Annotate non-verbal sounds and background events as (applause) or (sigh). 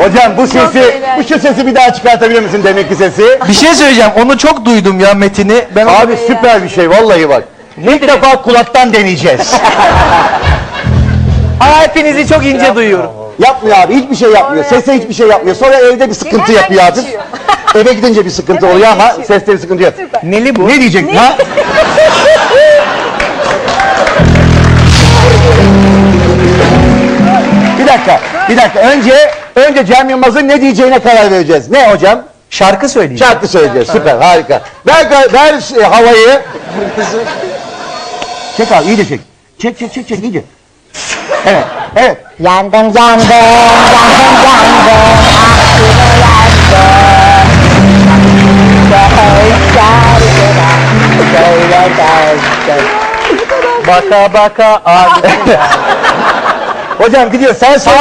Hocam bu sesi, bu şu sesi bir daha çıkartabilir misin demek ki sesi? Bir şey söyleyeceğim. Onu çok duydum ya Metin'i. Ben Abi süper bir şey vallahi bak. İlk defa kulaktan deneyeceğiz. (laughs) Aa, hepinizi çok ince duyuyorum. yapmıyor abi hiçbir şey yapmıyor. Sese hiçbir şey yapmıyor. Sonra evde bir sıkıntı Hemen yapıyor abi. geçiyor. Eve gidince bir sıkıntı Hemen oluyor ama seste bir sıkıntı yok. Neli bu? Ne diyecek ha? (laughs) dakika, bir dakika. Önce önce Cem Yılmaz'ın ne diyeceğine karar vereceğiz. Ne hocam? Şarkı söyleyeceğim. Şarkı söyleyeceğiz. Süper, harika. Ver, ver e, havayı. Çek abi, iyice çek. Çek, çek, çek, çek, iyice. Evet, evet. Yandım yandım yandım yandım Baka baka abi. (laughs) Hocam gidiyor. Sen söyle.